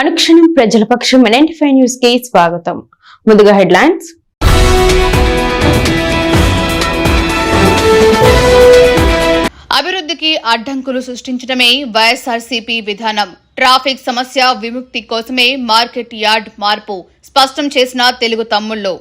అనుక్షణం ప్రజల పక్షం ninety five న్యూస్కి స్వాగతం. ముందుగా హెడ్లైన్స్. అభివృద్ధికి అడ్డంకులు సృష్టించడమే వైఎస్ఆర్సీపీ విధానం. ట్రాఫిక్ సమస్య విముక్తి కోసమే మార్కెట్ యార్డ్ మార్పు స్పష్టం చేసిన తెలుగు తమ్ముళ్ళు.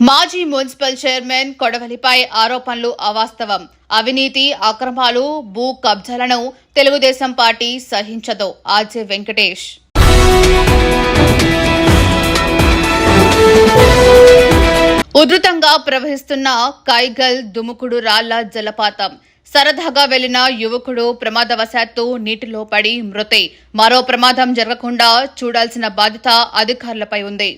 మాజీ మున్సిపల్ చైర్మన్ కొడవలిపై ఆరోపణలు అవాస్తవం. అవినీతి అక్రమాలు భూ కబ్జాలను తెలుగుదేశం పార్టీ సహించదు. ఆర్జే వెంకటేష్. ఉధృతంగా ప్రవహిస్తున్న కైగల్ దుముకుడు రాళ్ళ జలపాతం. సరదాగా వెళ్ళిన యువకుడు ప్రమాదవశాత్తు నీటిలో పడి మృతి. మరో ప్రమాదం జరగకుండా చూడాల్సిన బాధ్యత అధికారులపై ఉంది.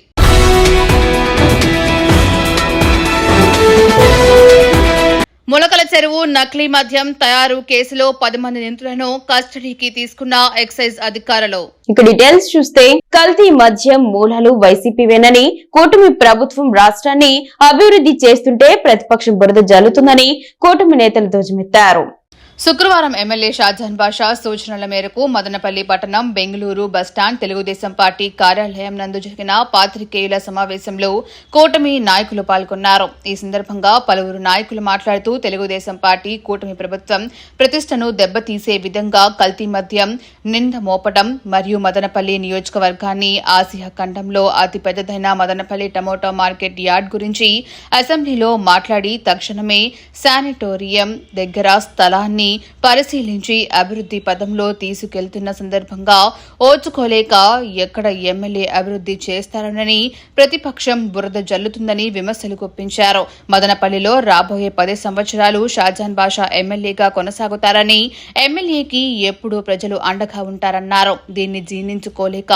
ములకల చెరువు నకిలీ మద్యం తయారు కేసులో పది మంది నిందితులను కస్టడీకి తీసుకున్న ఎక్సైజ్ అధికారులు. ఇక డీటెయిల్స్ చూస్తే కల్తీ మద్యం మూలాలు వైసీపీవేనని కూటమి ప్రభుత్వం రాష్ట్రాన్ని అభివృద్ధి చేస్తుంటే ప్రతిపక్షం బురద జల్లుతుందని కూటమి నేతలు ధ్వజమెత్తారు. శుక్రవారం ఎమ్మెల్యే షాజహాన్ బాషా సూచనల మేరకు మదనపల్లి పట్టణం బెంగళూరు బస్టాండ్ తెలుగుదేశం పార్టీ కార్యాలయం నందు జరిగిన పాత్రికేయుల సమావేశంలో కూటమి నాయకులు పాల్గొన్నారు. ఈ సందర్భంగా పలువురు నాయకులు మాట్లాడుతూ తెలుగుదేశం పార్టీ కూటమి ప్రభుత్వం ప్రతిష్టను దెబ్బతీసే విధంగా కల్తీ మద్యం నింద మోపడం మరియు మదనపల్లి నియోజకవర్గాన్ని ఆసియా ఖండంలో అతిపెద్దదైన మదనపల్లి టమోటా మార్కెట్ యార్డ్ గురించి అసెంబ్లీలో మాట్లాడి తక్షణమే శానిటోరియం దగ్గర స్థలాన్ని పరిశీలించి అభివృద్ధి పదంలో తీసుకెళ్తున్న సందర్భంగా ఓచుకోలేక ఎక్కడ ఎమ్మెల్యే అభివృద్ధి చేస్తారనని ప్రతిపక్షం బురద జల్లుతుందని విమర్శలు గుప్పించారు. మదనపల్లిలో రాబోయే పది సంవత్సరాలు షాజాన్ బాషా ఎమ్మెల్యేగా కొనసాగుతారని ఎమ్మెల్యేకి ఎప్పుడూ ప్రజలు అండగా ఉంటారన్నారు. దీన్ని జీర్ణించుకోలేక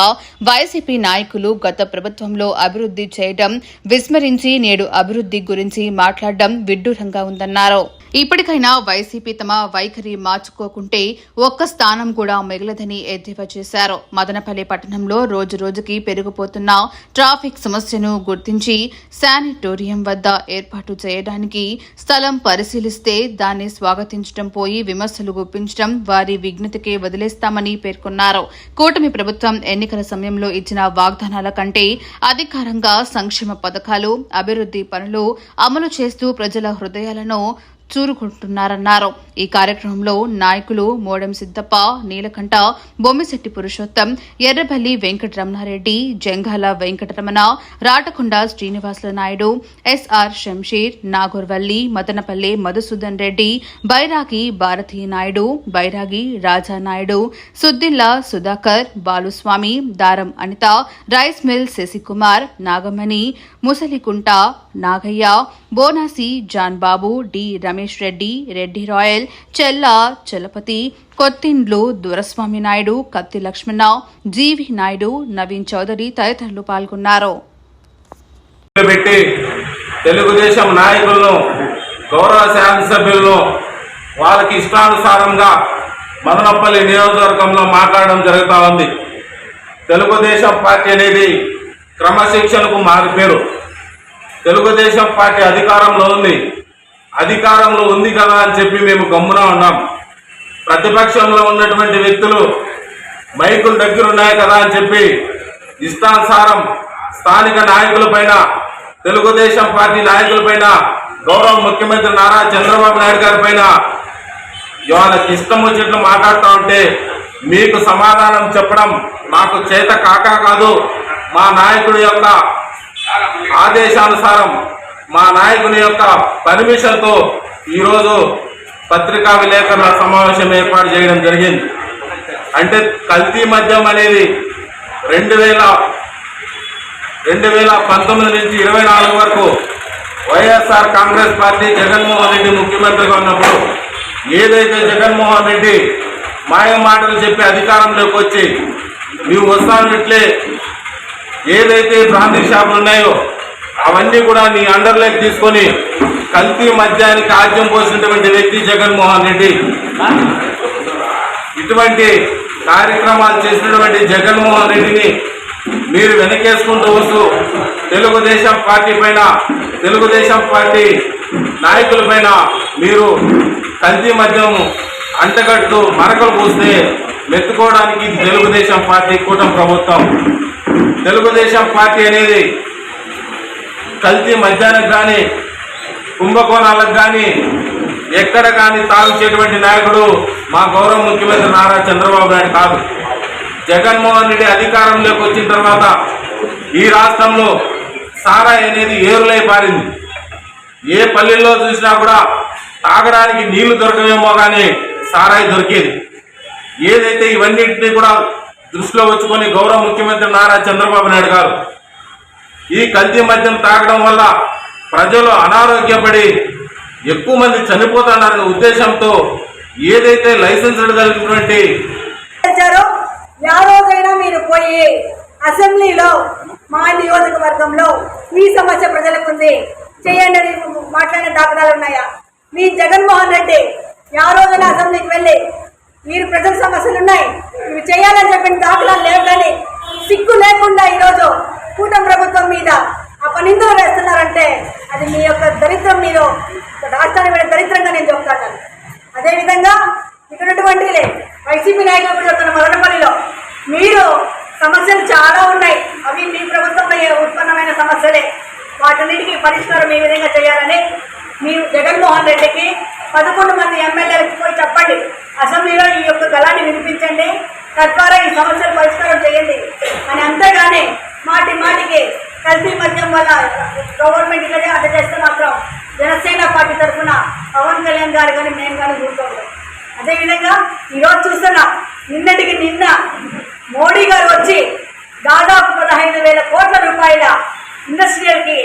వైసీపీ నాయకులు గత ప్రభుత్వంలో అభివృద్ధి చేయడం విస్మరించి నేడు అభివృద్ధి గురించి మాట్లాడడం విడ్డూరంగా ఉందన్నారు. ఇప్పటికైనా వైసీపీ తమ వైఖరి మార్చుకోకుంటే ఒక్క స్థానం కూడా మిగలదని ఎద్దేవా చేశారు. మదనపల్లి పట్టణంలో రోజు రోజుకి పెరిగిపోతున్న ట్రాఫిక్ సమస్యను గుర్తించి శానిటోరియం వద్ద ఏర్పాటు చేయడానికి స్థలం పరిశీలిస్తే దాన్ని స్వాగతించడం పోయి విమర్శలు గుప్పించడం వారి విజ్ఞతకే వదిలేస్తామని పేర్కొన్నారు. కూటమి ప్రభుత్వం ఎన్నికల సమయంలో ఇచ్చిన వాగ్దానాల కంటే అధికారంగా సంక్షేమ పథకాలు అభివృద్ధి పనులు అమలు చేస్తూ ప్రజల హృదయాలను చూరుకుంటున్నారన్నారు. ఈ కార్యక్రమంలో నాయకులు మోడెం సిద్దప్ప నీలకంఠ బొమ్మిశెట్టి పురుషోత్తం ఎర్రబల్లి వెంకటరమణారెడ్డి జంగాల వెంకటరమణ రాటకొండ శ్రీనివాసుల నాయుడు ఎస్ఆర్ షంషీర్ నాగూర్వల్లి మదనపల్లి మధుసూదన్ రెడ్డి బైరాగి భారతీ నాయుడు బైరాగి రాజా Naidu Suddilla Sudhakar Baluswamy Daram Anitha rice mill Sasikumar Nagamani Musalikunta Nagaiah Bonasi John Babu D Ramesh Reddy Reddy Rayal Chella Chalapathi Kothindlu Duraswamy Naidu Katti Lakshmanarao GV Naidu Naveen Chowdary తదితరులు పాల్గొన్నారు. పెట్టి తెలుగుదేశం నాయకులను గౌరవ శాసనసభ్యులను వాళ్ళకి ఇష్టానుసారంగా మదనపల్లి నియోజకవర్గంలో మాట్లాడడం జరుగుతూ ఉంది. తెలుగుదేశం పార్టీ అనేది క్రమశిక్షణకు మారిపేరు. తెలుగుదేశం పార్టీ అధికారంలో ఉంది. అధికారంలో ఉంది కదా అని చెప్పి మేము గమ్మున ఉన్నాం. ప్రతిపక్షంలో ఉన్నటువంటి వ్యక్తులు మైకులు దగ్గర ఉన్నాయి కదా అని చెప్పి ఇష్టానుసారం స్థానిక నాయకులపైన తెలుగుదేశం పార్టీ నాయకులపైన గౌరవ ముఖ్యమంత్రి నారా చంద్రబాబు నాయుడు గారి పైన వాళ్ళకి ఇష్టం వచ్చినట్లు మాట్లాడుతూ ఉంటే మీకు సమాధానం చెప్పడం మాకు చేత కాక కాదు. మా నాయకుడి యొక్క ఆదేశానుసారం మా నాయకుని యొక్క పర్మిషన్తో ఈరోజు పత్రికా విలేకరుల సమావేశం ఏర్పాటు చేయడం జరిగింది. అంటే కల్తీ మద్యం అనేది రెండు వేల రెండు వేల పంతొమ్మిది నుంచి ఇరవై నాలుగు వరకు YSR Congress party Jaganmohan Reddy ముఖ్యమంత్రిగా ఉన్నప్పుడు ఏదైతే జగన్మోహన్ రెడ్డి మాయ మాటలు చెప్పి అధికారంలోకి వచ్చి నువ్వు వస్తానట్లే ఏదైతే బ్రాందీ షాపులు ఉన్నాయో అవన్నీ కూడా నీ అండర్లోకి తీసుకొని కల్తీ మద్యానికి ఆద్యం పోసినటువంటి వ్యక్తి జగన్మోహన్ రెడ్డి. ఇటువంటి కార్యక్రమాలు చేసినటువంటి జగన్మోహన్ రెడ్డిని మీరు వెనకేసుకుంటూ వస్తూ తెలుగుదేశం పార్టీ పైన తెలుగుదేశం పార్టీ నాయకుల పైన మీరు కల్తీ మద్యం అంటగట్టు మరకలు పూస్తే మెత్తుకోవడానికి తెలుగుదేశం పార్టీ కూటమి ప్రభుత్వం. తెలుగుదేశం పార్టీ అనేది కల్తీ మధ్యాహ్నం కానీ కుంభకోణాలకు కానీ ఎక్కడ కానీ తాగుచేటువంటి నాయకుడు మా గౌరవ ముఖ్యమంత్రి నారా చంద్రబాబు నాయుడు కాదు. జగన్మోహన్ రెడ్డి అధికారంలోకి వచ్చిన తర్వాత ఈ రాష్ట్రంలో సారాయి అనేది ఏరులై పారింది. ఏ పల్లెల్లో చూసినా కూడా తాగడానికి నీళ్ళు దొరకవేమో కానీ సారాయి దొరికేది. ఏదైతే ఇవన్నింటినీ కూడా దృష్టిలో ఉంచుకొని గౌరవ ముఖ్యమంత్రి నారా చంద్రబాబు నాయుడు గారు ఈ కల్తీ మద్యం తాగడం వల్ల ప్రజలు అనారోగ్యపడి ఎక్కువ మంది చనిపోతున్నారనే ఉద్దేశంతో ఏదైతే లైసెన్స్ కలిగినటువంటి రోజైనా మీరు పోయి అసెంబ్లీలో మా నియోజకవర్గంలో ఈ సమస్య ప్రజలకు ఉంది చేయండి అని మాట్లాడిన దాఖలాలు ఉన్నాయా? మీ జగన్మోహన్ రెడ్డి యా రోజున అసెంబ్లీకి వెళ్ళి మీరు ప్రజల సమస్యలు ఉన్నాయి ఇవి చేయాలని చెప్పిన దాఖలాలు లేవు కానీ సిగ్గు లేకుండా ఈరోజు కూటమి ప్రభుత్వం మీద అపనిందలు వేస్తున్నారంటే అది మీ యొక్క దరిద్రం మీరు రాష్ట్రాన్ని మీద దరిద్రంగా నేను చెప్తాను అదేవిధంగా ఇక్కడటువంటి వైసీపీ నాయకులు తన చెప్తున్న మదనపల్లిలో మీరు సమస్యలు చాలా ఉన్నాయి. అవి మీ ప్రభుత్వంలో ఉత్పన్నమైన సమస్యలే? వాటన్నిటికీ పరిష్కారం ఏ విధంగా చేయాలని మీరు జగన్మోహన్ రెడ్డికి పదకొండు మంది ఎమ్మెల్యేలకు పోయి చెప్పండి. అసెంబ్లీలో వినిపించండి. తద్వారా ఈ సమస్యలు పరిష్కారం చేయండి. అని అంతగానే మాటి మాటికి కల్తీ మద్యం వల్ల గవర్నమెంట్ ఇలాగే అడ్డ చేస్తే మాత్రం జనసేన పార్టీ తరఫున పవన్ కళ్యాణ్ గారు కానీ మేము కానీ కూర్చోకూడదు అదేవిధంగా ఈరోజు చూస్తున్నాం నిన్నటికి నిన్న మోడీ గారు వచ్చి దాదాపు పదహైదు వేల కోట్ల రూపాయల ఇండస్ట్రియల్కి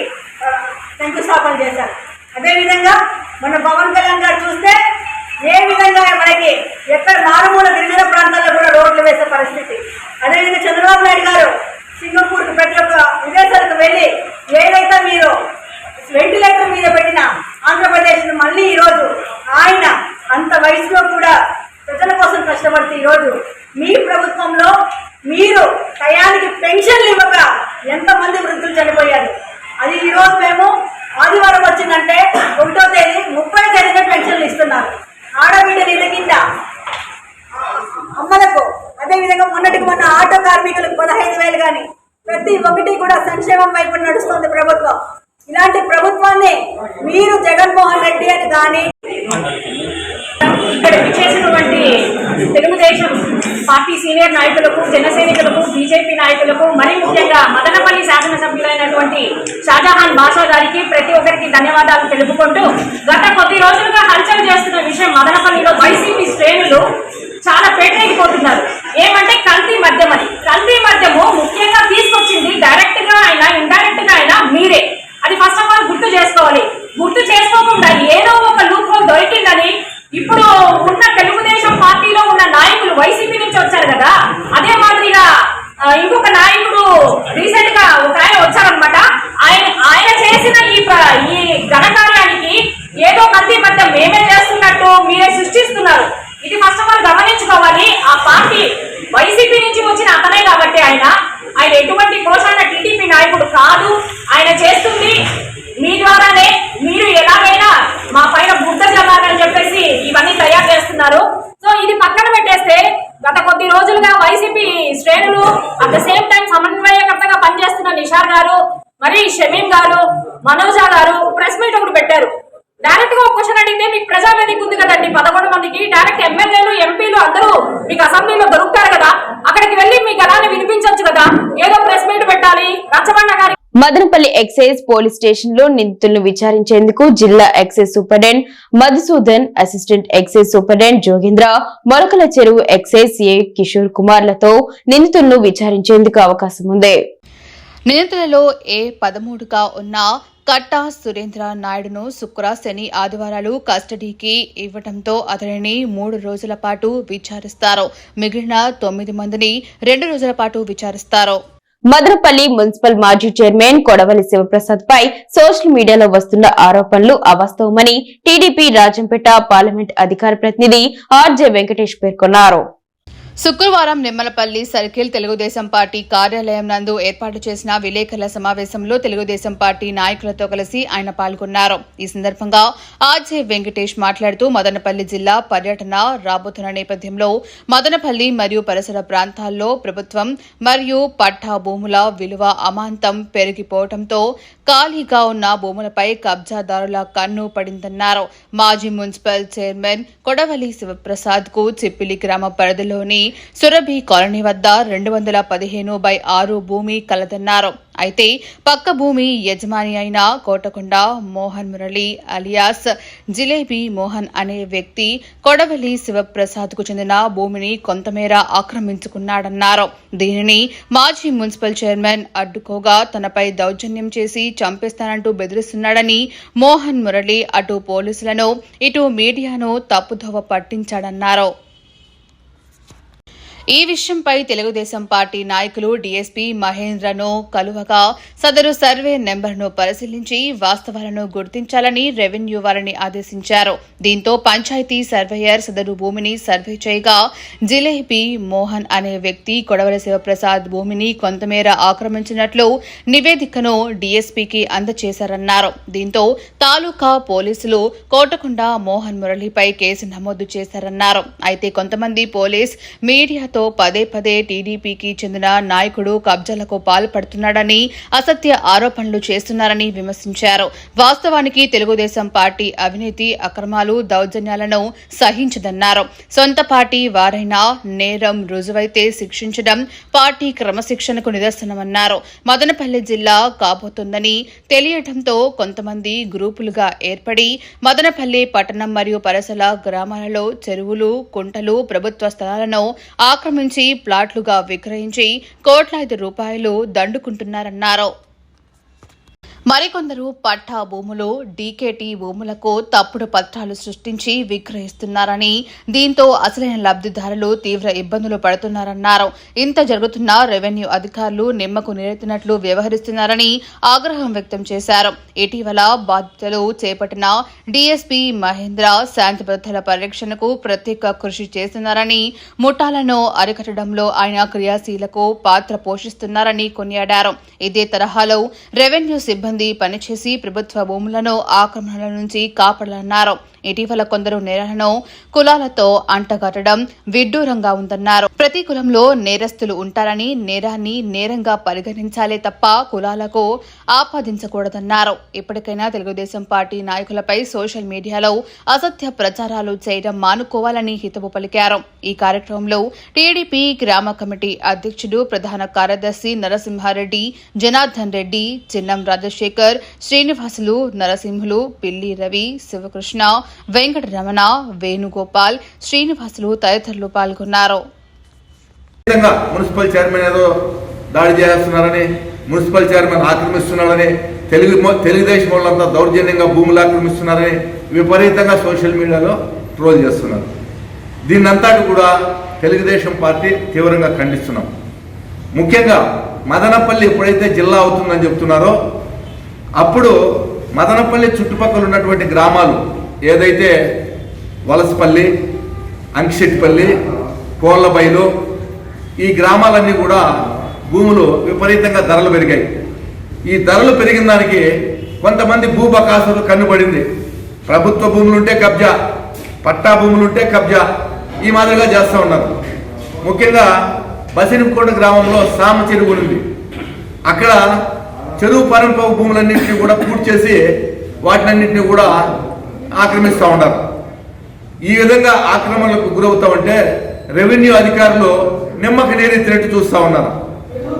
శంకుస్థాపన చేశారు. అదేవిధంగా మన పవన్ కళ్యాణ్ గారు చూస్తే ఏ విధంగా మనకి ఎక్కడ మారుమూల గిరిజన ప్రాంతాల్లో కూడా రోడ్లు వేసే పరిస్థితి? అదేవిధంగా చంద్రబాబు నాయుడు గారు సింగపూర్కి ప్రతి ఒక్క విదేశాలకు వెళ్ళి ఏదైతే మీరు వెంటిలేటర్ మీద పెట్టిన ఆంధ్రప్రదేశ్ మళ్ళీ ఈరోజు ఆయన అంత వయసులో కూడా ప్రజల కోసం కష్టపడితే ఈరోజు మీ ప్రభుత్వంలో మీరు టయానికి పెన్షన్లు ఇవ్వక ఎంతమంది వృద్ధులు చనిపోయారు అది ఈరోజు మేము ఆదివారం వచ్చిందంటే ఒకటో తేదీ ముప్పై తేదీనే పెన్షన్లు ఇస్తున్నారు ఆడబిడ్డ నీళ్ళ కింద అమ్మలకు అదేవిధంగా మొన్నటికి మొన్న ఆటో కార్మికులకు పదహైదు వేలు కానీ ప్రతి ఒక్కటి కూడా సంక్షేమం వైపు నడుస్తుంది ప్రభుత్వం ఇలాంటి ప్రభుత్వాన్ని మీరు జగన్మోహన్ రెడ్డి అని కానీ ఇక్కడ చేసినటువంటి తెలుగుదేశం పార్టీ సీనియర్ నాయకులకు జన సైనికులకు బీజేపీ నాయకులకు మరీ ముఖ్యంగా మదనపల్లి శాసనసభ్యులైనటువంటి షాజహాన్ బాషా గారికి ప్రతి ఒక్కరికి ధన్యవాదాలు తెలుపుకుంటూ గత కొద్ది రోజులుగా హల్చల్ చేస్తున్న విషయం మదనపల్లిలో వైసీపీ శ్రేణులు చాలా పేటరేగిపోతున్నారు ఏమంటే కల్తీ మద్యం అని కల్తీ మద్యము ముఖ్యంగా తీసుకొచ్చింది డైరెక్ట్గా అయినా ఇండైరెక్ట్గా అయినా మీరే అది ఫస్ట్ ఆఫ్ ఆల్ గుర్తు చేసుకోవాలి గుర్తు చేసుకోకుండా ఏదో ఒక లూప్ హోల్ దొరికిందని ఇప్పుడు ఉన్న తెలుగుదేశం పార్టీలో ఉన్న నాయకులు వైసీపీ నుంచి వచ్చారు కదా అదే మాదిరిగా ఆ, ఇంకొక నాయకుడు రీసెంట్గా ఒక ఆయన వచ్చారనమాట ఆయన ఆయన చేసిన ఈ ప్ర- ఈ ఘనకార్యానికి ఏదో కల్తీ మధ్య మేమే చేస్తున్నట్టు మీరే సృష్టిస్తున్నారు ఇది ఫస్ట్ ఆఫ్ ఆల్ గమనించుకోవాలి ఆ పార్టీ వైసీపీ నుంచి వచ్చిన అతనే కాబట్టి ఆయన ఆయన ఎటువంటి కోశాన టీడీపీ నాయకుడు కాదు ఆయన చేస్తుంది మీ ద్వారానే మీరు ఎలాగైనా మా పైన బుద్ధ జల్లాలని చెప్పేసి ఇవన్నీ తయారు చేస్తున్నారు సో ఇది పక్కన పెట్టేస్తే గత కొద్ది రోజులుగా వైసీపీ శ్రేణులు అట్ ద సేమ్ టైం సమన్వయకర్తగా పనిచేస్తున్న నిషార్ గారు మరి షమీం గారు మనోజా గారు ప్రెస్ మీట్ ఒకటి పెట్టారు. డైరెక్ట్గా ఒక క్వశ్చన్ అడిగితే మీకు ప్రజావేదిక ఉంది కదండి. పదకొండు మందికి డైరెక్ట్ ఎమ్మెల్యేలు ఎంపీలు అందరూ మీకు అసెంబ్లీలో దొరుకుతారు కదా. అక్కడికి వెళ్ళి మీకు అలానే వినిపించవచ్చు కదా. ఏదో ప్రెస్ మీట్ పెట్టాలి. రచ్చబండ గారి మదనపల్లి ఎక్సైజ్ పోలీస్ స్టేషన్లో నిందితులను విచారించేందుకు జిల్లా excise superintendent Madhusudan assistant excise superintendent Jogendra Molakala Cheruvu excise ఏ కిషోర్ కుమార్లతో నిందితులను విచారించేందుకు అవకాశం ఉంది. నిందితులలో ఏ పదమూడుగా ఉన్న కట్టా సురేంద్ర నాయుడును శుక్ర శని ఆదివారాలు కస్టడీకి ఇవ్వడంతో అతనిని మూడు రోజుల పాటు విచారిస్తారు. మిగిలిన తొమ్మిది మందిని రెండు రోజుల పాటు విచారిస్తారు. మదనపల్లి మున్సిపల్ మాజీ చైర్మన్ కొడవలి శివప్రసాద్ పై సోషల్ మీడియాలో వస్తున్న ఆరోపణలు అవాస్తవమని టీడీపీ రాజంపేట పార్లమెంట్ అధికార ప్రతినిధి ఆర్జే వెంకటేష్ పేర్కొన్నారు. శుక్రవారం నిమ్మలపల్లి సర్కిల్ తెలుగుదేశం పార్టీ కార్యాలయం నందు ఏర్పాటు చేసిన విలేకరుల సమావేశంలో తెలుగుదేశం పార్టీ నాయకులతో కలిసి ఆయన పాల్గొన్నారు. ఈ సందర్భంగా ఆర్జే వెంకటేష్ మాట్లాడుతూ మదనపల్లి జిల్లా పర్యటన రాబోతున్న నేపథ్యంలో మదనపల్లి మరియు పరిసర ప్రాంతాల్లో ప్రభుత్వం మరియు పట్టా భూముల విలువ అమాంతం పెరిగిపోవడంతో ఖాళీగా ఉన్న భూములపై కబ్జాదారుల కన్ను పడిందన్నారు. మాజీ మున్సిపల్ చైర్మన్ కొడవలి శివప్రసాద్కు చిప్పిలి గ్రామ పరిధిలోని సురభి కాలనీ వద్ద రెండు వందల పదిహేను బై ఆరు భూమి కలదన్నారు. అయితే పక్క భూమి యజమాని అయిన కోటకొండ మోహన్ మురళి అలియాస్ జిలేబీ మోహన్ అనే వ్యక్తి కొడవలి శివప్రసాద్కు చెందిన భూమిని కొంతమేర ఆక్రమించుకున్నాడన్నారు. దీనిని మాజీ మున్సిపల్ చైర్మన్ అడ్డుకోగా తనపై దౌర్జన్యం చేసి చంపేస్తానంటూ బెదిరిస్తున్నాడని మోహన్ మురళి అటు పోలీసులను ఇటు మీడియాను తప్పుదోవ పట్టించాడన్నారు. ఈ విషయంపై తెలుగుదేశం పార్టీ నాయకులు డీఎస్పీ మహేంద్రను కలువగా సదరు సర్వే నెంబర్ను పరిశీలించి వాస్తవాలను గుర్తించాలని రెవెన్యూ వారిని ఆదేశించారు. దీంతో పంచాయతీ సర్వేయర్ సదరు భూమిని సర్వే చేయగా జిలేబీ మోహన్ అనే వ్యక్తి కొడవల శివప్రసాద్ భూమిని కొంతమేర ఆక్రమించినట్లు నివేదికను డీఎస్పీకి అందజేశారన్నారు దీంతో తాలూకా పోలీసులు కోటకొండ మోహన్ మురళిపై కేసు నమోదు చేశారన్నారు. అయితే కొంతమంది పోలీస్ మీడియాతో పదే పదే టీడీపీకి చెందిన నాయకుడు కబ్జాలకు పాల్పడుతున్నాడని అసత్య ఆరోపణలు చేస్తున్నారని విమర్శించారు. వాస్తవానికి తెలుగుదేశం పార్టీ అవినీతి అక్రమాలు దౌర్జన్యాలను సహించదన్నారు. సొంత పార్టీ వారైనా నేరం రుజువైతే శిక్షించడం పార్టీ క్రమశిక్షణకు నిదర్శనమన్నారు. మదనపల్లి జిల్లా కాబోతోందని తెలియటంతో కొంతమంది గ్రూపులుగా ఏర్పడి మదనపల్లి పట్టణం మరియు పరిసర గ్రామాలలో చెరువులు కుంటలు ప్రభుత్వ స్థలాలను ఆక్రమించి ప్లాట్లుగా విక్రయించి కోట్లాది రూపాయలు దండుకుంటున్నారన్నారు. మరికొందరు పట్టా భూములు డీకేటీ భూములకు తప్పుడు పత్రాలు సృష్టించి విక్రయిస్తున్నారని దీంతో అసలైన లబ్ధిదారులు తీవ్ర ఇబ్బందులు పడుతున్నారన్నారు. ఇంత జరుగుతున్న రెవెన్యూ అధికారులు నిమ్మకు నీరెత్తినట్లు వ్యవహరిస్తున్నారని ఆగ్రహం వ్యక్తం చేశారు. ఇటీవల బాధ్యతలు చేపట్టిన డీఎస్పీ మహేంద్ర శాంతిభద్రతల పరిరక్షణకు ప్రత్యేక కృషి చేస్తున్నారని ముఠాలను అరికట్టడంలో ఆయన క్రియాశీలకు పాత్ర పోషిస్తున్నారని కొనియాడారు. ఇదే తరహాలో రెవెన్యూ సిబ్బంది పనిచేసి ప్రభుత్వ భూములను ఆక్రమణల నుంచి కాపాడాలన్నారు. ఇటీవల కొందరు నేరాలను కులాలతో అంటగట్టడం విడ్డూరంగా ఉందన్నారు. ప్రతి కులంలో నేరస్తులు ఉంటారని నేరాన్ని నేరంగా పరిగణించాలే తప్ప కులాలకు ఆపాదించకూడదన్నారు. ఇప్పటికైనా తెలుగుదేశం పార్టీ నాయకులపై సోషల్ మీడియాలో అసత్య ప్రచారాలు చేయడం మానుకోవాలని హితవు పలికారు. ఈ కార్యక్రమంలో టీడీపీ గ్రామ కమిటీ అధ్యక్షుడు ప్రధాన కార్యదర్శి నరసింహారెడ్డి జనార్దన్ రెడ్డి చిన్నం రాజశేఖర్ శ్రీనివాసులు నరసింహులు పిల్లి రవి శివకృష్ణ వెంకటరమణ వేణుగోపాల్ శ్రీనివాసులు తదితరులు పాల్గొన్నారు. విధంగా మున్సిపల్ చైర్మన్ ఏదో దాడి చేస్తున్నారని మున్సిపల్ చైర్మన్ ఆక్రమిస్తున్నారని తెలుగు తెలుగుదేశం వాళ్ళంతా దౌర్జన్యంగా భూములు ఆక్రమిస్తున్నారని విపరీతంగా సోషల్ మీడియాలో ట్రోల్ చేస్తున్నారు. దీన్నంతా కూడా తెలుగుదేశం పార్టీ తీవ్రంగా ఖండిస్తున్నాం. ముఖ్యంగా మదనపల్లి ఎప్పుడైతే జిల్లా అవుతుందని చెప్తున్నారో అప్పుడు మదనపల్లి చుట్టుపక్కల ఉన్నటువంటి గ్రామాలు ఏదైతే వలసపల్లి అంకిశెట్టిపల్లి కోళ్ళబైలు ఈ గ్రామాలన్నీ కూడా భూములు విపరీతంగా ధరలు పెరిగాయి. ఈ ధరలు పెరిగిన దానికి కొంతమంది భూబకాసులు కన్నుబడింది. ప్రభుత్వ భూములుంటే కబ్జా పట్టా భూములుంటే కబ్జా ఈ మాదిరిగా చేస్తూ ఉన్నారు. ముఖ్యంగా బసినికోట గ్రామంలో సామ చెరువు ఉంది. అక్కడ చెరువు పరంప భూములన్నింటినీ కూడా పూర్తి చేసి వాటినన్నింటినీ కూడా ఆక్రమిస్తూ ఉన్నారు. ఈ విధంగా ఆక్రమణలకు గురవుతా ఉంటే రెవెన్యూ అధికారులు నిమ్మక నీరెత్తినట్టు చూస్తూ ఉన్నారు.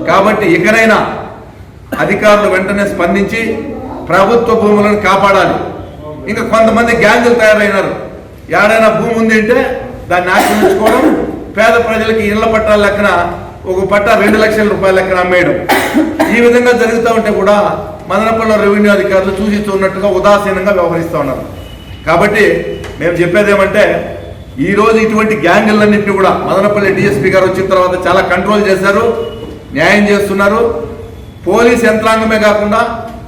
కాబట్టి ఇకనైనా అధికారులు వెంటనే స్పందించి ప్రభుత్వ భూములను కాపాడాలి. ఇంకా కొంతమంది గ్యాంగులు తయారైనారు. ఏడైనా భూమి ఉంది అంటే దాన్ని ఆక్రమించుకోవడం పేద ప్రజలకి ఇళ్ళ పట్టాల లెక్కన ఒక పట్ట రెండు లక్షల రూపాయల లెక్కన అమ్మేయడం. ఈ విధంగా జరుగుతూ ఉంటే కూడా మదనపల్లి రెవెన్యూ అధికారులు చూసి చూసినట్టుగా ఉదాసీనంగా వ్యవహరిస్తూ ఉన్నారు. కాబట్టి మేము చెప్పేది ఏమంటే ఈ రోజు ఇటువంటి గ్యాంగులన్నింటినీ కూడా మదనపల్లి డిఎస్పీ గారు వచ్చిన తర్వాత చాలా కంట్రోల్ చేశారు న్యాయం చేస్తున్నారు. పోలీస్ యంత్రాంగమే కాకుండా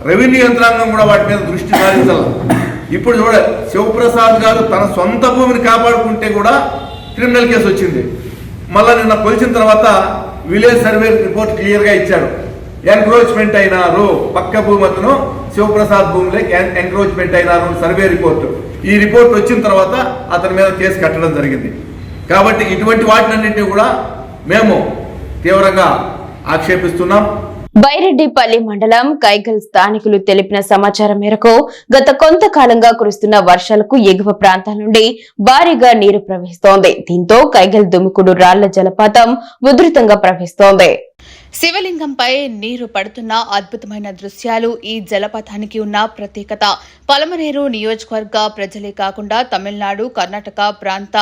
రెవెన్యూ యంత్రాంగం కూడా వాటి మీద దృష్టి సారించాలి. ఇప్పుడు చూడ శివప్రసాద్ గారు తన సొంత భూమిని కాపాడుకుంటే కూడా క్రిమినల్ కేసు వచ్చింది. మళ్ళా నిన్న కొలిచిన తర్వాత విలేజ్ సర్వే రిపోర్ట్ క్లియర్గా ఇచ్చాడు. ఎంక్రోచ్మెంట్ అయినారు. పక్క భూమతను శివప్రసాద్ భూమిలో ఎంక్రోచ్మెంట్ అయినారు సర్వే రిపోర్టు. ఈ రిపోర్ట్ వచ్చిన తర్వాత అతని మీద కేసు కట్టడం జరిగింది. కాబట్టి ఇటువంటి వాటినన్నింటినీ కూడా మేము తీవ్రంగా ఆక్షేపిస్తున్నాం. బైరెడ్డిపల్లి మండలం కైగల్ స్థానికులు తెలిపిన సమాచారం మేరకు గత కొంతకాలంగా కురుస్తున్న వర్షాలకు ఎగువ ప్రాంతాల నుండి భారీగా నీరు ప్రవహిస్తోంది. దీంతో కైగల్ దుముకుడు రాళ్ళ జలపాతం ఉధృతంగా ప్రవహిస్తోంది. శివలింగంపై నీరు పడుతున్న అద్భుతమైన దృశ్యాలు ఈ జలపాతానికి ఉన్న ప్రత్యేకత. పలమనేరు నియోజకవర్గ ప్రజలే కాకుండా తమిళనాడు కర్ణాటక ప్రాంత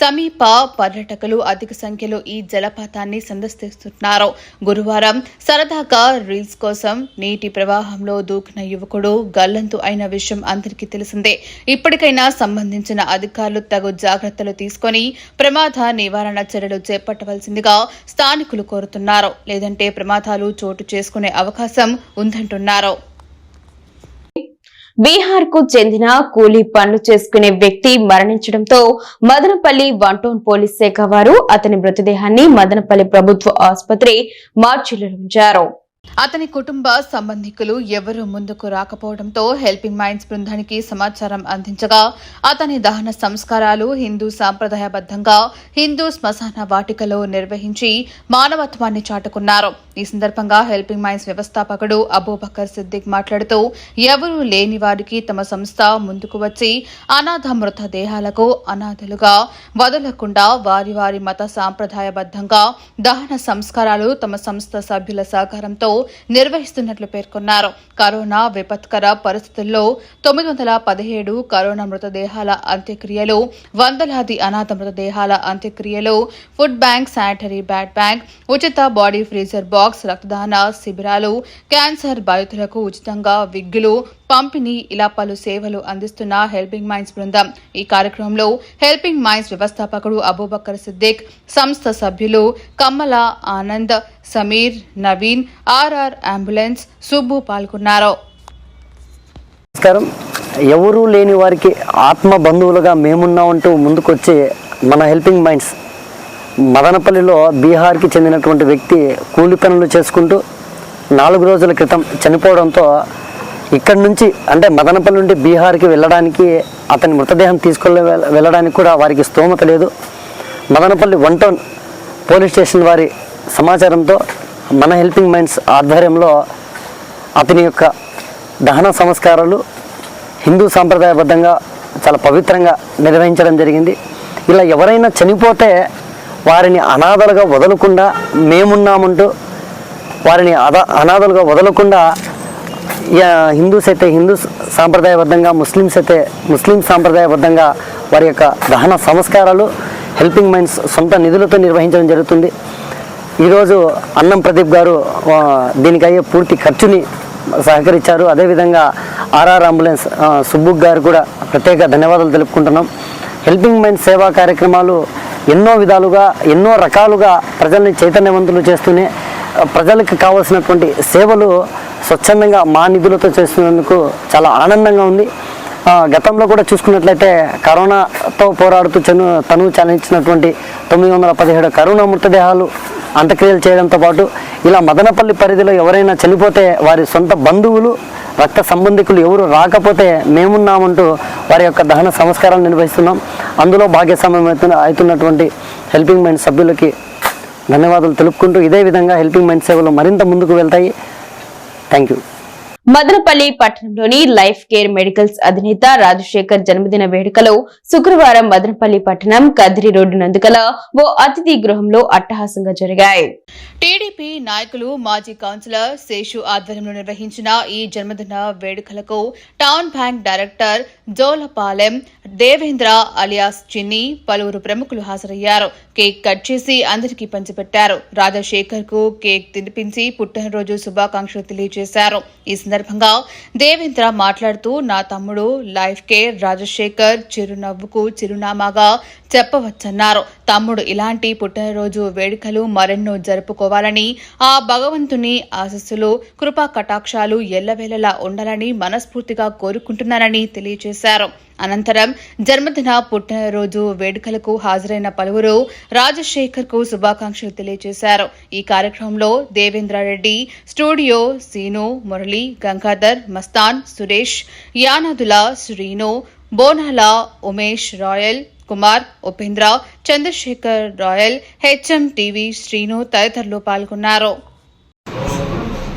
సమీప పర్యాటకులు అధిక సంఖ్యలో ఈ జలపాతాన్ని సందర్శిస్తున్నారు. గురువారం సరదాగా రీల్స్ కోసం నీటి ప్రవాహంలో దూకిన యువకుడు గల్లంతు అయిన విషయం అందరికీ తెలిసిందే. ఇప్పటికైనా సంబంధించిన అధికారులు తగు జాగ్రత్తలు తీసుకొని ప్రమాద నివారణ చర్యలు చేపట్టవలసిందిగా స్థానికులు కోరుతున్నారు. లేదంటే ప్రమాదాలు చోటు చేసుకునే అవకాశం ఉందంటున్నారు. బీహార్కు చెందిన కూలీ పనులు చేసుకునే వ్యక్తి మరణించడంతో మదనపల్లి వన్ టౌన్ పోలీస్ శాఖ వారు అతని మృతదేహాన్ని మదనపల్లి ప్రభుత్వ ఆసుపత్రి మార్చిలో ఉంచారు. అతని కుటుంబ సంబంధికులు ఎవరూ ముందుకు రాకపోవడంతో హెల్పింగ్ మైండ్స్ బృందానికి సమాచారం అందించగా అతని దహన సంస్కారాలు హిందూ సాంప్రదాయబద్ధంగా హిందూ శ్మశాన వాటికలో నిర్వహించి మానవత్వాన్ని చాటుకున్నారు. ఈ సందర్భంగా హెల్పింగ్ మైండ్స్ వ్యవస్థాపకుడు అబూబకర్ సిద్దిక్ మాట్లాడుతూ ఎవరూ లేని వారికి తమ సంస్థ ముందుకు వచ్చి అనాథ మృతదేహాలకు అనాథలుగా వదలకుండా వారి వారి మత సాంప్రదాయబద్ధంగా దహన సంస్కారాలు తమ సంస్థ సభ్యుల సహకారంతో నిర్వహిస్తున్నట్లు పేర్కొన్నారు. కరోనా విపత్కర పరిస్థితుల్లో తొమ్మిది వందల పదిహేడు కరోనా మృతదేహాల అంత్యక్రియలు వందలాది అనాథ మృతదేహాల అంత్యక్రియలు food bank sanitary pad bank ఉచిత బాడీ ఫ్రీజర్ బాక్స్ రక్తదాన శిబిరాలు క్యాన్సర్ బాధితులకు ఉచితంగా విగ్గులు పంపిణీ ఇలా పలు సేవలు అందిస్తున్న హెల్పింగ్ మైండ్స్ బృందం. ఈ కార్యక్రమంలో హెల్పింగ్ మైండ్స్ వ్యవస్థాపకుడు అబూబక్కర్ సిద్దిక్ సంస్థ సభ్యులు కమ్మల ఆనంద్ సమీర్ నవీన్ ఆర్ఆర్ అంబులెన్స్ సుబ్బు పాల్గొన్నారు. నమస్కారం. ఎవరూ లేని వారికి ఆత్మ బంధువులుగా మేమున్నామంటూ ముందుకొచ్చి మన హెల్పింగ్ మైండ్స్. మదనపల్లిలో బీహార్కి చెందినటువంటి వ్యక్తి కూలి పనులు చేసుకుంటూ నాలుగు రోజుల క్రితం చనిపోవడంతో ఇక్కడి నుంచి అంటే మదనపల్లి నుండి బీహార్కి వెళ్ళడానికి అతని మృతదేహం తీసుకెళ్ళ వెళ్ళడానికి కూడా వారికి స్తోమత లేదు. Madanapalli one town police station వారి సమాచారంతో మన హెల్పింగ్ మైండ్స్ ఆధ్వర్యంలో అతని యొక్క దహన సంస్కారాలు హిందూ సాంప్రదాయబద్ధంగా చాలా పవిత్రంగా నిర్వహించడం జరిగింది. ఇలా ఎవరైనా చనిపోతే వారిని అనాథలుగా వదలకుండా మేమున్నామంటూ వారిని అదా అనాథలుగా వదలకుండా హిందూస్ అయితే హిందూ సాంప్రదాయబద్ధంగా ముస్లిమ్స్ అయితే ముస్లిం సాంప్రదాయబద్ధంగా వారి యొక్క దహన సంస్కారాలు హెల్పింగ్ మైండ్స్ సొంత నిధులతో నిర్వహించడం జరుగుతుంది. ఈరోజు అన్నం ప్రదీప్ గారు దీనికి అయ్యే పూర్తి ఖర్చుని సహకరించారు. అదేవిధంగా ఆర్ఆర్ అంబులెన్స్ సుబ్బు సుబ్బుక్ గారు కూడా ప్రత్యేక ధన్యవాదాలు తెలుపుకుంటున్నాం. హెల్పింగ్ మైండ్ సేవా కార్యక్రమాలు ఎన్నో విధాలుగా ఎన్నో రకాలుగా ప్రజల్ని చైతన్యవంతులు చేస్తూనే ప్రజలకు కావాల్సినటువంటి సేవలు స్వచ్ఛందంగా మా నిధులతో చేస్తున్నందుకు చాలా ఆనందంగా ఉంది. గతంలో కూడా చూసుకున్నట్లయితే కరోనాతో పోరాడుతూ చను తను చలించినటువంటి తొమ్మిది వందల పదిహేడు కరోనా మృతదేహాలు అంత్యక్రియలు చేయడంతో పాటు ఇలా మదనపల్లి పరిధిలో ఎవరైనా చనిపోతే వారి సొంత బంధువులు రక్త సంబంధికులు ఎవరు రాకపోతే మేమున్నామంటూ వారి యొక్క దహన సంస్కారాలు నిర్వహిస్తున్నాం. అందులో భాగస్వామ్యం అవుతున్నటువంటి హెల్పింగ్ మైండ్ సభ్యులకి ధన్యవాదాలు తెలుపుకుంటూ ఇదే విధంగా హెల్పింగ్ మైండ్ సేవలు మరింత ముందుకు వెళ్తాయి. థ్యాంక్ యూ మదనపల్లి పట్టణంలోని లైఫ్ కేర్ మెడికల్స్ అధినేత రాజశేఖర్ జన్మదిన వేడుకలో శుక్రవారం మదనపల్లి పట్టణం కదిరి రోడ్డు నందుకల ఓ అతిథి గృహంలో అట్టహాసంగా జరిగాయి. టీడీపీ నాయకులు మాజీ కౌన్సిలర్ శేషు ఆధ్వర్యంలో నిర్వహించిన ఈ జన్మదిన వేడుకలకు town bank director Jolapalem Devendra alias Chinni పలువురు ప్రముఖులు హాజరయ్యారు. కేక్ కట్ చేసి అందరికీ పంచిపెట్టారు. రాజశేఖర్కు కేక్ తినిపించి పుట్టినరోజు శుభాకాంక్షలు తెలియజేశారు. ఈ సందర్భంగా దేవేంద్ర మాట్లాడుతూ నా తమ్ముడు లైఫ్ కేర్ రాజశేఖర్ చిరునవ్వుకు చిరునామాగా చెప్పవచ్చన్నారు. తమ్ముడు ఇలాంటి పుట్టినరోజు వేడుకలు మరెన్నో జరుపుకోవాలని ఆ భగవంతుని ఆశస్సులు కృపా కటాక్షాలు ఎల్లవేళలా ఉండాలని మనస్ఫూర్తిగా కోరుకుంటున్నానని తెలియజేశారు. చేశారు. అనంతరం జన్మదిన పుట్టినరోజు వేడుకలకు హాజరైన పలువురు రాజశేఖర్కు శుభాకాంక్షలు తెలియజేశారు. ఈ కార్యక్రమంలో Devendra Reddy studio Seenu Murali Gangadhar Mastan Suresh Yanadula Srinu Bonala Umesh royal Kumar Upendra Chandrasekhar royal HM TV Srinu తదితరులు పాల్గొన్నారు.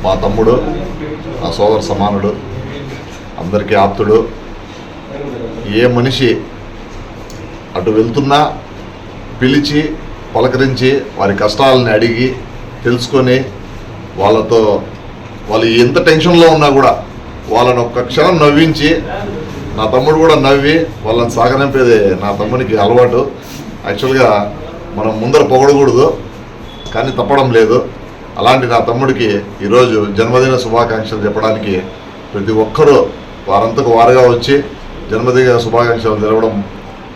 మా తమ్ముడు నా సోదర సమానుడు అందరికీ ఆప్తుడు. ఏ మనిషి అటు వెళ్తున్నా పిలిచి పలకరించి వారి కష్టాలని అడిగి తెలుసుకొని వాళ్ళతో వాళ్ళు ఎంత టెన్షన్లో ఉన్నా కూడా వాళ్ళని ఒక్క క్షణం నవ్వించి నా తమ్ముడు కూడా నవ్వి వాళ్ళని సాగనంపేది నా తమ్మునికి అలవాటు. యాక్చువల్గా మనం ముందర పొగడకూడదు కానీ తప్పడం లేదు. అలాంటి నా తమ్ముడికి ఈరోజు జన్మదిన శుభాకాంక్షలు చెప్పడానికి ప్రతి ఒక్కరూ వారంతకు వారుగా వచ్చి జన్మదిన శుభాకాంక్షలు తెలవడం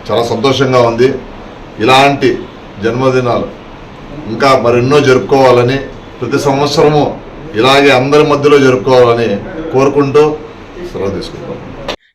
చాలా సంతోషంగా ఉంది. ఇలాంటి జన్మదినాలు ఇంకా మరెన్నో జరుపుకోవాలని ప్రతి సంవత్సరము ఇలాగే అందరి మధ్యలో జరుపుకోవాలని కోరుకుంటూ సెలవు తీసుకుంటాం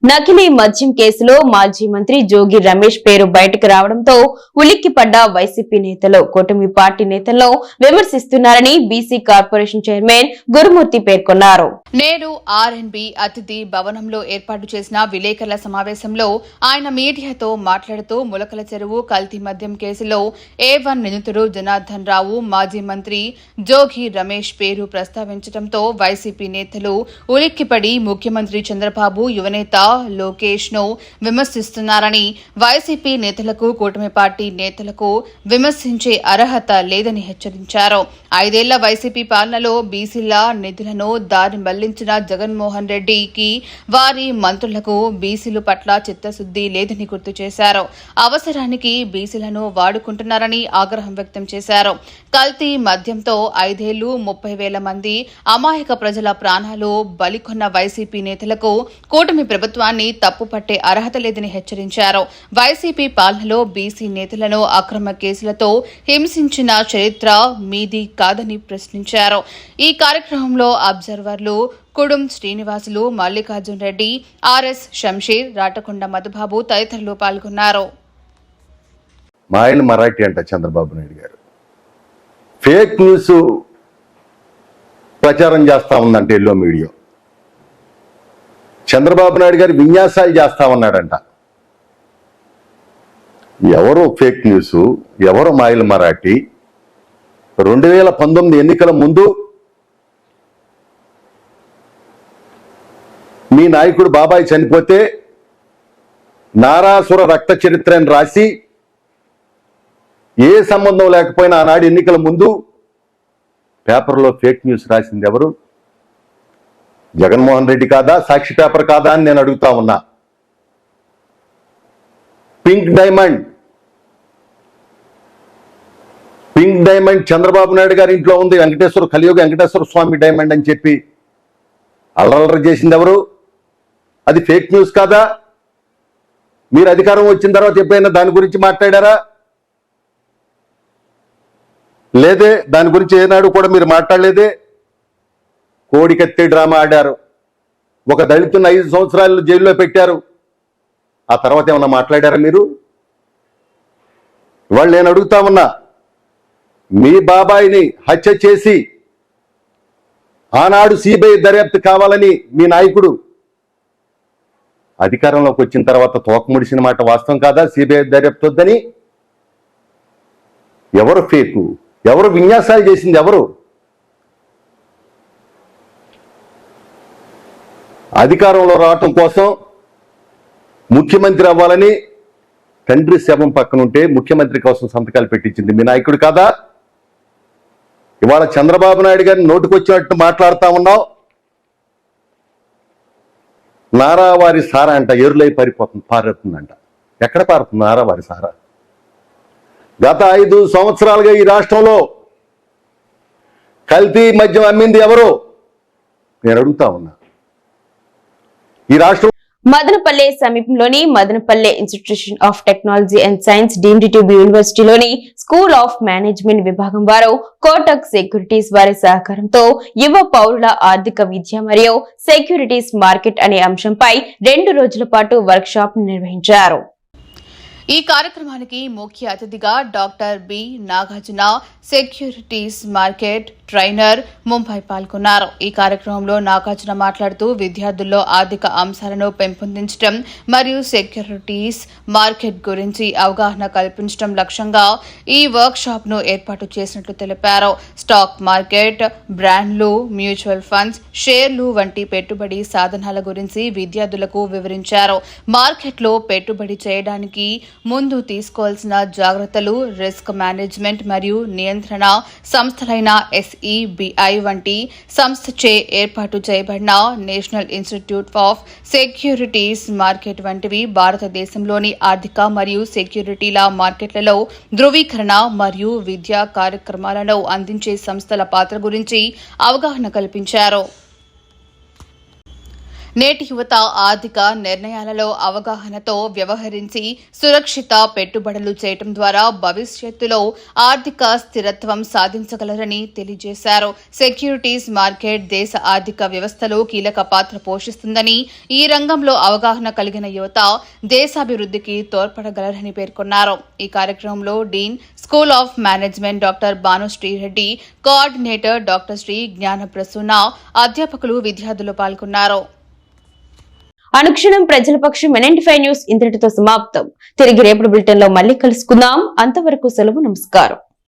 నకిలీ మద్యం కేసులో మాజీ మంత్రి జోగి రమేష్ పేరు బయటకు రావడంతో ఉలిక్కిపడ్డ వైసీపీ నేతలు కూటమి పార్టీ నేతలను విమర్శిస్తున్నారని బీసీ కార్పొరేషన్ చైర్మన్ గురుమూర్తి పేర్కొన్నారు. నేడు ఆర్ఎన్బి అతిథి భవనంలో ఏర్పాటు చేసిన విలేకరుల సమావేశంలో ఆయన మీడియాతో మాట్లాడుతూ ములకల చెరువు కల్తీ మద్యం కేసులో ఏ వన్ నిందితుడు జనార్దన్ రావు మాజీ మంత్రి జోగి రమేష్ పేరు ప్రస్తావించడంతో వైసీపీ నేతలు ఉలిక్కిపడి ముఖ్యమంత్రి చంద్రబాబు యువనేత లోకేష్ను విమర్శిస్తున్నారని వైసీపీ నేతలకు కూటమి పార్టీ నేతలకు విమర్శించే అర్హత లేదని హెచ్చరించారు. ఐదేళ్ళ వైసీపీ పాలనలో బీసీల నిధులను దారి మళ్ళించిన జగన్మోహన్ రెడ్డికి వారి మంత్రులకు బీసీలు పట్ల చిత్తశుద్ది లేదని గుర్తు చేశారు. అవసరానికి బీసీలను వాడుకుంటున్నారని ఆగ్రహం వ్యక్తం చేశారు. కల్తీ మద్యంతో ఐదేళ్ళు ముప్పై వేల మంది అమాయక ప్రజల ప్రాణాలు బలికొన్న వైసీపీ నేతలకు కూటమి ప్రభుత్వం ప్రభుత్వాన్ని తప్పుపట్టే అర్హత లేదని హెచ్చరించారు. వైసీపీ పాలనలో బీసీ నేతలను అక్రమ కేసులతో హింసించిన చరిత్ర మీది కాదని ప్రశ్నించారు. ఈ కార్యక్రమంలో అబ్జర్వర్లు కుడుం శ్రీనివాసులు మల్లికార్జున్ రెడ్డి ఆర్ఎస్ షంషీర్ రాటకొండ మధుబాబు తదితరులు పాల్గొన్నారు. మా ఆయన మరాఠీ అంట చంద్రబాబు నాయుడు గారు. ఫేక్ న్యూస్ ప్రచారం చేస్తా ఉందంటే ఎల్లో మీడియా. చంద్రబాబు నాయుడు గారు విన్యాసాలు చేస్తా ఉన్నాడంట. ఎవరు ఫేక్ న్యూస్? ఎవరు మాయల మరాఠీ? రెండు వేల పంతొమ్మిది ఎన్నికల ముందు మీ నాయకుడు బాబాయ్ చనిపోతే నారాసుర రక్త చరిత్రని రాసి ఏ సంబంధం లేకపోయినా ఆనాడు ఎన్నికల ముందు పేపర్లో ఫేక్ న్యూస్ రాసింది ఎవరు? జగన్మోహన్ రెడ్డి కాదా సాక్షి పేపర్ కాదా అని నేను అడుగుతా ఉన్నా. Pink diamond. Pink diamond Chandrababu Naidu గారి ఇంట్లో ఉంది వెంకటేశ్వర కలియుగ వెంకటేశ్వర స్వామి డైమండ్ అని చెప్పి. అల్లరి చేసింది ఎవరు? అది ఫేక్ న్యూస్ కాదా? మీరు అధికారం వచ్చిన తర్వాత ఎప్పుడైనా దాని గురించి మాట్లాడారా? లేదే దాని గురించి ఏనాడు కూడా మీరు మాట్లాడలేదే? కోడికత్తి డ్రామా ఆడారు. ఒక దళితుని ఐదు సంవత్సరాలు జైల్లో పెట్టారు. ఆ తర్వాత ఏమన్నా మాట్లాడారా మీరు? వాళ్ళు నేను అడుగుతా ఉన్నా మీ బాబాయిని హత్య చేసి ఆనాడు సిబిఐ దర్యాప్తు కావాలని మీ నాయకుడు అధికారంలోకి వచ్చిన తర్వాత తోకముడిసిన మాట వాస్తవం కాదా? సిబిఐ దర్యాప్తు వద్దని? ఎవరు ఫేకు? ఎవరు విన్యాసాలు చేసింది? ఎవరు? అధికారంలో రావటం కోసం ముఖ్యమంత్రి అవ్వాలని తండ్రి శవం పక్కనుంటే ముఖ్యమంత్రి కోసం సంతకాలు పెట్టించింది మీ నాయకుడు కాదా? ఇవాళ చంద్రబాబు నాయుడు గారిని నోటుకొచ్చినట్టు మాట్లాడుతూ ఉన్నావు నారావారి సారా అంట ఎరులై పారిపోతుంది పారుతుందంట. ఎక్కడ పారుతుంది నారావారి సారా? గత ఐదు సంవత్సరాలుగా ఈ రాష్ట్రంలో కల్తీ మద్యం అమ్మింది ఎవరు? నేను అడుగుతా ఉన్నా. ఈ రాష్ట్రం మదనపల్లె సమీపంలోని Madanapalle institution of technology and science deemed to యూనివర్సిటీలోని school of management విభాగం వారు కోటక్ సెక్యూరిటీస్ వారి సహకారంతో యువ పౌరుల ఆర్థిక విద్య మరియు సెక్యూరిటీస్ మార్కెట్ అనే అంశంపై రెండు రోజుల పాటు వర్క్ షాప్ నిర్వహించారు. ఈ కార్యక్రమానికి ముఖ్య అతిథిగా doctor B. Nagarjuna securities market trainer Mumbai పాల్గొన్నారు. ఈ కార్యక్రమంలో నాగార్జున మాట్లాడుతూ విద్యార్థుల్లో ఆర్థిక అంశాలను పెంపొందించడం మరియు సెక్యూరిటీస్ మార్కెట్ గురించి అవగాహన కల్పించడం లక్ష్యంగా ఈ వర్క్ షాప్ను ఏర్పాటు చేసినట్లు తెలిపారు. స్టాక్ మార్కెట్ బ్రాండ్లు మ్యూచువల్ ఫండ్స్ షేర్లు వంటి పెట్టుబడి సాధనాల గురించి విద్యార్థులకు వివరించారు. మార్కెట్లో పెట్టుబడి చేయడానికి ముందు తీసుకోవాల్సిన జాగ్రత్తలు రిస్క్ మేనేజ్మెంట్ మరియు నియంత్రణ సంస్థలైన ఎస్ఈబిఐ వంటి సంస్థచే ఏర్పాటు చేయబడిన national institute of securities market వంటివి భారతదేశంలోని ఆర్థిక మరియు సెక్యూరిటీల మార్కెట్లలో ధృవీకరణ మరియు విద్యా కార్యక్రమాలను అందించే సంస్థల పాత్ర గురించి అవగాహన కల్పించారు. నేటి యువత ఆర్థిక నిర్ణయాలలో అవగాహనతో వ్యవహరించి సురక్షిత పెట్టుబడులు చేయటం ద్వారా భవిష్యత్తులో ఆర్థిక స్థిరత్వం సాధించగలరని తెలియజేశారు. సెక్యూరిటీస్ మార్కెట్ దేశ ఆర్థిక వ్యవస్థలో కీలక పాత్ర పోషిస్తుందని ఈ రంగంలో అవగాహన కలిగిన యువత దేశాభివృద్ధికి తోడ్పడగలరని పేర్కొన్నారు. ఈ కార్యక్రమంలో dean school of management doctor Bhanusri Reddy coordinator doctor Sri Gnanaprasuna అధ్యాపకులు విద్యార్థులు పాల్గొన్నారు. అనుక్షణం ప్రజల పక్షం ఫైవ్ న్యూస్ ఇంతటితో సమాప్తం. తిరిగి రేపటి బులెటిన్లో మళ్ళీ కలుసుకుందాం. అంతవరకు సెలవు నమస్కారం.